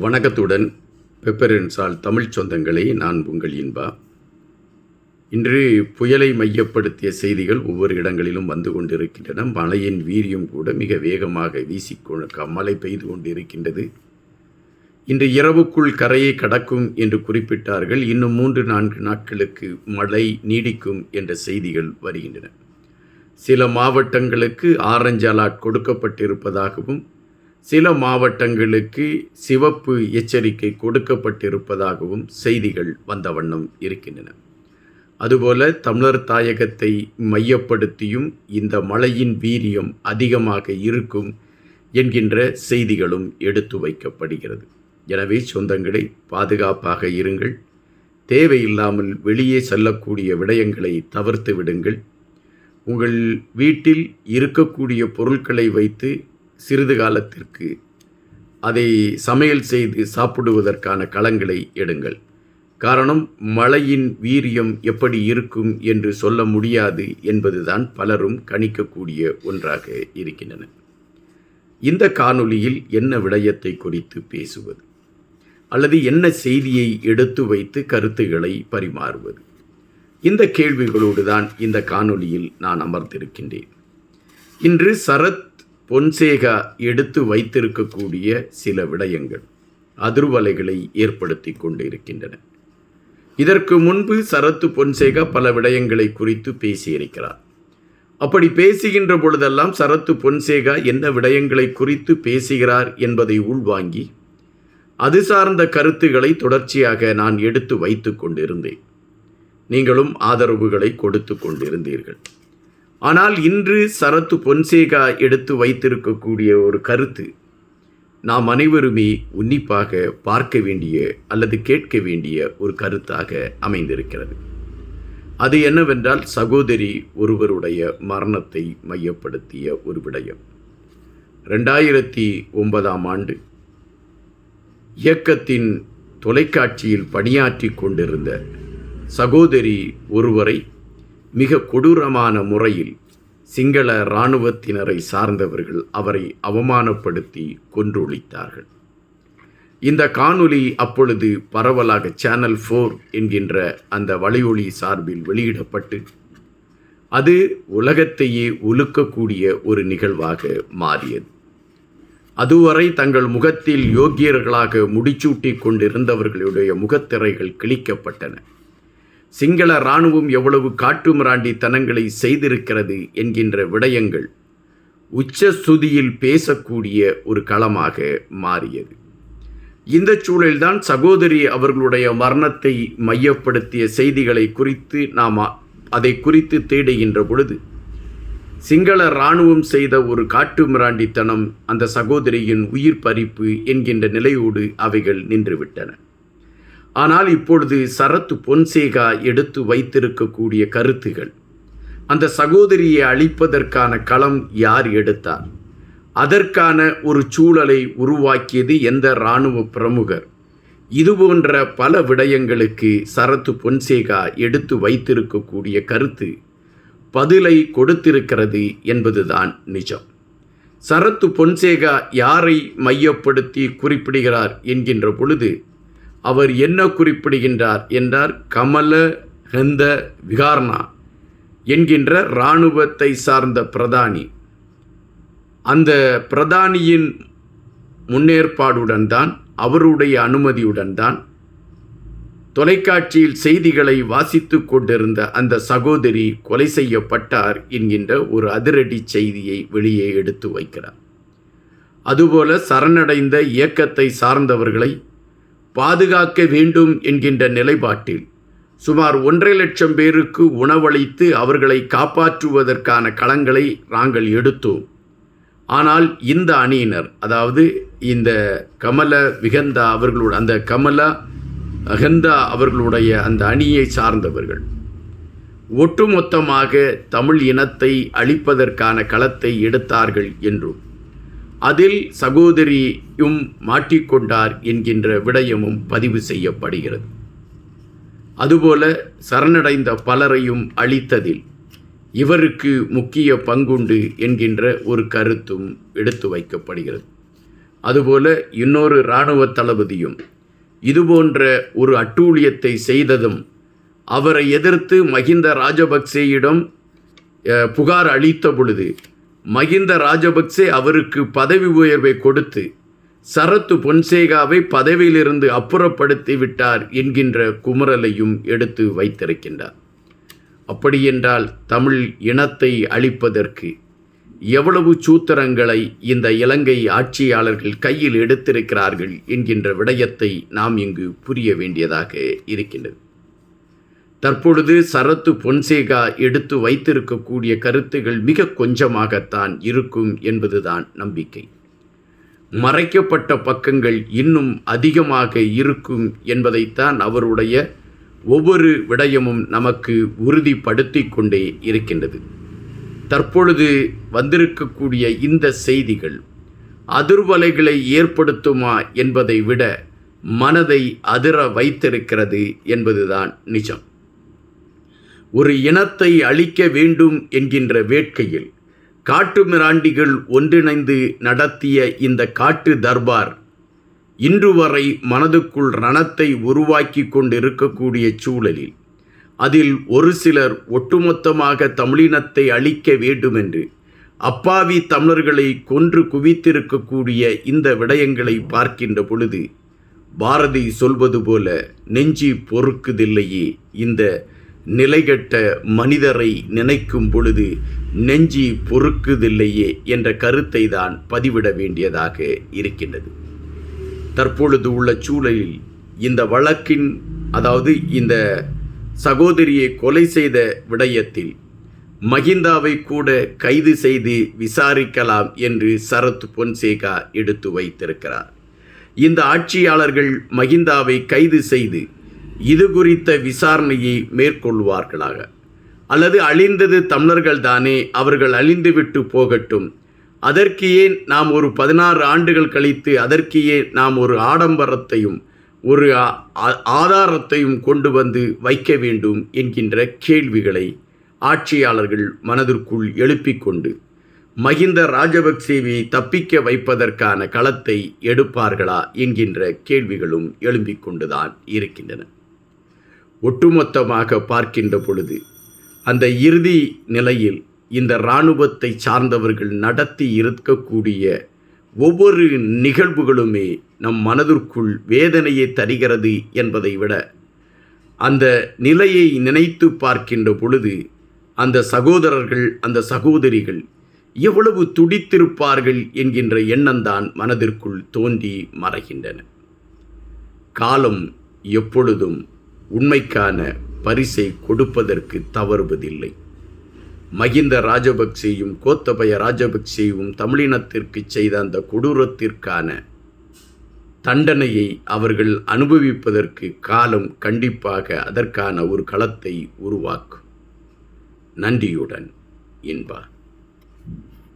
வணக்கத்துடன் பெப்பரன்சால் தமிழ் சொந்தங்களை நான் உங்கள் இன்பா. இன்று புயலை மையப்படுத்திய செய்திகள் ஒவ்வொரு இடங்களிலும் வந்து கொண்டிருக்கின்றன. மழையின் வீரியம் கூட மிக வேகமாக வீசிக்கொண்டு மழை பெய்து கொண்டிருக்கின்றது. இன்று இரவுக்குள் கரையை கடக்கும் என்று குறிப்பிட்டார்கள். இன்னும் மூன்று நான்கு நாட்களுக்கு மழை நீடிக்கும் என்ற செய்திகள் வருகின்றன. சில மாவட்டங்களுக்கு ஆரஞ்சு அலாட் கொடுக்கப்பட்டிருப்பதாகவும் சில மாவட்டங்களுக்கு சிவப்பு எச்சரிக்கை கொடுக்கப்பட்டிருப்பதாகவும் செய்திகள் வந்த வண்ணம் இருக்கின்றன. அதுபோல தமிழர் தாயகத்தை மையப்படுத்தியும் இந்த மழையின் வீரியம் அதிகமாக இருக்கும் என்கின்ற செய்திகளும் எடுத்து வைக்கப்படுகிறது. எனவே சொந்தங்களை பாதுகாப்பாக இருங்கள். தேவையில்லாமல் வெளியே செல்லக்கூடிய விடயங்களை தவிர்த்து விடுங்கள். உங்கள் வீட்டில் இருக்கக்கூடிய பொருட்களை வைத்து சிறிது காலத்திற்கு அதை சமையல் செய்து சாப்பிடுவதற்கான களங்களை எடுங்கள். காரணம் மழையின் வீரியம் எப்படி இருக்கும் என்று சொல்ல முடியாது என்பதுதான் பலரும் கணிக்கக்கூடிய ஒன்றாக இருக்கின்றன. இந்த காணொளியில் என்ன விடயத்தை குறித்து பேசுவது? அல்லது என்ன செய்தியை எடுத்து வைத்து கருத்துக்களை பரிமாறுவது? இந்த கேள்விகளோடு தான் இந்த காணொளியில் நான் அமர்ந்திருக்கின்றேன். இன்று சரத் பொன்சேகா எடுத்து வைத்திருக்கக்கூடிய சில விடயங்கள் அதிர்வலைகளை ஏற்படுத்தி கொண்டு இருக்கின்றன இதற்கு முன்பு சரத்து பொன்சேகா பல விடயங்களை குறித்து பேசியிருக்கிறார். அப்படி பேசுகின்ற பொழுதெல்லாம் சரத்து பொன்சேகா என்ன விடயங்களை குறித்து பேசுகிறார் என்பதை உள்வாங்கி அது சார்ந்த கருத்துக்களை தொடர்ச்சியாக நான் எடுத்து வைத்து கொண்டிருந்தேன். நீங்களும் ஆதரவுகளை கொடுத்து கொண்டிருந்தீர்கள். ஆனால் இன்று சரத்து பொன்சேகா எடுத்து வைத்திருக்கக்கூடிய ஒரு கருத்து நாம் அனைவருமே உன்னிப்பாக பார்க்க வேண்டிய அல்லது கேட்க வேண்டிய ஒரு கருத்தாக அமைந்திருக்கிறது. அது என்னவென்றால் சகோதரி ஒருவருடைய மரணத்தை மையப்படுத்திய ஒரு விடயம். ரெண்டாயிரத்தி ஒன்பதாம் ஆண்டு இயக்கத்தின் தொலைக்காட்சியில் பணியாற்றி கொண்டிருந்த சகோதரி ஒருவரை மிக கொடூரமான முறையில் சிங்கள இராணுவத்தினரை சார்ந்தவர்கள் அவரை அவமானப்படுத்தி கொன்றொழித்தார்கள். இந்த காணொலி அப்பொழுது பரவலாக சேனல் ஃபோர் என்கின்ற அந்த வலையொலி சார்பில் வெளியிடப்பட்டு அது உலகத்தையே ஒழுக்கக்கூடிய ஒரு நிகழ்வாக மாறியது. அதுவரை தங்கள் முகத்தில் யோக்கியர்களாக முடிச்சூட்டி கொண்டிருந்தவர்களுடைய முகத்திரைகள் கிழிக்கப்பட்டன. சிங்கள இராணுவம் எவ்வளவு காட்டுமிராண்டித்தனங்களை செய்திருக்கிறது என்கின்ற விடயங்கள் உச்ச சுதியில் பேசக்கூடிய ஒரு களமாக மாறியது. இந்த சூழலில்தான் சகோதரி அவர்களுடைய மரணத்தை மையப்படுத்திய செய்திகளை குறித்து நாம் அதை குறித்து தேடுகின்ற பொழுது சிங்கள இராணுவம் செய்த ஒரு காட்டுமிராண்டித்தனம் அந்த சகோதரியின் உயிர் பறிப்பு என்கின்ற நிலையோடு அவைகள் நின்றுவிட்டன. ஆனால் இப்பொழுது சரத்து பொன்சேகா எடுத்து வைத்திருக்கக்கூடிய கருத்துகள். அந்த சகோதரியை அழிப்பதற்கான களம் யார் எடுத்தார்? அதற்கான ஒரு சூழலை உருவாக்கியது எந்த இராணுவ பிரமுகர்? இதுபோன்ற பல விடயங்களுக்கு சரத்து பொன்சேகா எடுத்து வைத்திருக்கக்கூடிய கருத்து பதிலை கொடுத்திருக்கிறது என்பதுதான் நிஜம். சரத்து பொன்சேகா யாரை மையப்படுத்தி குறிப்பிடுகிறார் என்கின்ற பொழுது அவர் என்ன குறிப்பிடுகின்றார் என்றார் கமல ஹெந்த விகார்னா என்கின்ற இராணுவத்தை சார்ந்த பிரதானி. அந்த பிரதானியின் முன்னேற்பாடுடன் தான் அவருடைய அனுமதியுடன் தான் தொலைக்காட்சியில் செய்திகளை வாசித்து கொண்டிருந்த அந்த சகோதரி கொலை செய்யப்பட்டார் என்கின்ற ஒரு அதிரடி செய்தியை வெளியே எடுத்து வைக்கிறார். அதுபோல சரணடைந்த இயக்கத்தை சார்ந்தவர்களை பாதுகாக்க வேண்டும் என்கின்ற நிலைப்பாட்டில் சுமார் ஒன்றரை லட்சம் பேருக்கு உணவளித்து அவர்களை காப்பாற்றுவதற்கான களங்களை நாங்கள் எடுத்தோம். ஆனால் இந்த அணியினர் அதாவது இந்த கமல விகந்தா அவர்களோட அந்த கமலா அகந்தா அவர்களுடைய அந்த அணியை சார்ந்தவர்கள் ஒட்டுமொத்தமாக தமிழ் இனத்தை அழிப்பதற்கான களத்தை எடுத்தார்கள் என்றும் அதில் சகோதரியும் மாட்டிக்கொண்டார் என்கின்ற விடயமும் பதிவு செய்யப்படுகிறது. அதுபோல சரணடைந்த பலரையும் அளித்ததில் இவருக்கு முக்கிய பங்குண்டு என்கின்ற ஒரு கருத்தும் எடுத்து வைக்கப்படுகிறது. அதுபோல இன்னொரு இராணுவ தளபதியும் இதுபோன்ற ஒரு அட்டூழியத்தை செய்ததும் அவரை எதிர்த்து மகிந்த ராஜபக்சேயிடம் புகார் அளித்த பொழுது மகிந்த ராஜபக்சே அவருக்கு பதவி உயர்வை கொடுத்து சரத்து பொன்சேகாவை பதவியிலிருந்து அப்புறப்படுத்தி விட்டார் என்கின்ற குமரலையும் எடுத்து வைத்திருக்கின்றார். அப்படியென்றால் தமிழ் இனத்தை அழிப்பதற்கு எவ்வளவு சூத்திரங்களை இந்த இலங்கை ஆட்சியாளர்கள் கையில் எடுத்திருக்கிறார்கள் என்கின்ற விடயத்தை நாம் இங்கு புரிய வேண்டியதாக இருக்கின்றது. தற்பொழுது சரத்து பொன்சேகா எடுத்து வைத்திருக்கக்கூடிய கருத்துகள் மிக கொஞ்சமாகத்தான் இருக்கும் என்பதுதான் நம்பிக்கை. மறைக்கப்பட்ட பக்கங்கள் இன்னும் அதிகமாக இருக்கும் என்பதைத்தான் அவருடைய ஒவ்வொரு விடயமும் நமக்கு உறுதிப்படுத்தி கொண்டே இருக்கின்றது. தற்பொழுது வந்திருக்கக்கூடிய இந்த செய்திகள் அதிர்வலைகளை ஏற்படுத்துமா என்பதை விட மனதை அதிர வைத்திருக்கிறது என்பதுதான் நிஜம். ஒரு இனத்தை அழிக்க வேண்டும் என்கின்ற வேட்கையில் காட்டு மிராண்டிகள் ஒன்றிணைந்து நடத்திய இந்த காட்டு தர்பார் இன்று வரை மனதுக்குள் ரணத்தை உருவாக்கி கொண்டிருக்கக்கூடிய சூழலில் அதில் ஒரு சிலர் ஒட்டுமொத்தமாக தமிழினத்தை அழிக்க வேண்டுமென்று அப்பாவி தமிழர்களை கொன்று குவித்திருக்கக்கூடிய இந்த விடயங்களை பார்க்கின்ற பொழுது பாரதி சொல்வது போல நெஞ்சி பொறுக்குதில்லையே இந்த நிலைகட்ட மனிதரை நினைக்கும் பொழுது நெஞ்சி பொறுக்குதில்லையே என்ற கருத்தை தான் பதிவிட வேண்டியதாக இருக்கின்றது. தற்பொழுது உள்ள சூழலில் இந்த வழக்கின் அதாவது இந்த சகோதரியை கொலை செய்த விடயத்தில் மகிந்தாவை கூட கைது செய்து விசாரிக்கலாம் என்று சரத் பொன்சேகா எடுத்து வைத்திருக்கிறார். இந்த ஆட்சியாளர்கள் மகிந்தாவை கைது செய்து இது குறித்த விசாரணையை மேற்கொள்வார்களாக. அல்லது அழிந்தது தமிழர்கள் தானே அவர்கள் அழிந்துவிட்டு போகட்டும். அதற்கு ஏன் நாம் ஒரு பதினாறு ஆண்டுகள் கழித்து அதற்கு ஏன் நாம் ஒரு ஆடம்பரத்தையும் ஒரு ஆதாரத்தையும் கொண்டு வந்து வைக்க வேண்டும் என்கின்ற கேள்விகளை ஆட்சியாளர்கள் மனதிற்குள் எழுப்பிக் கொண்டு மகிந்த ராஜபக்சேவை தப்பிக்க வைப்பதற்கான களத்தை எடுப்பார்களா என்கின்ற கேள்விகளும் எழும்பிக் கொண்டுதான் இருக்கின்றன. ஒட்டுமொத்தமாக பார்க்கின்ற பொழுது அந்த இறுதி நிலையில் இந்த இராணுவத்தை சார்ந்தவர்கள் நடத்தி இருக்கக்கூடிய ஒவ்வொரு நிகழ்வுகளுமே நம் மனதிற்குள் வேதனையை தருகிறது என்பதை விட அந்த நிலையை நினைத்து பார்க்கின்ற பொழுது அந்த சகோதரர்கள் அந்த சகோதரிகள் எவ்வளவு துடித்திருப்பார்கள் என்கின்ற எண்ணம்தான் மனதிற்குள் தோன்றி மறைகின்றன. காலம் எப்பொழுதும் உண்மைக்கான பரிசை கொடுப்பதற்கு தவறுவதில்லை. மகிந்த ராஜபக்சேயும் கோத்தபய ராஜபக்சேயும் தமிழினத்திற்கு செய்த அந்த கொடூரத்திற்கான தண்டனையை அவர்கள் அனுபவிப்பதற்கு காலம் கண்டிப்பாக அதற்கான ஒரு களத்தை உருவாக்கும். நன்றியுடன் இன்பா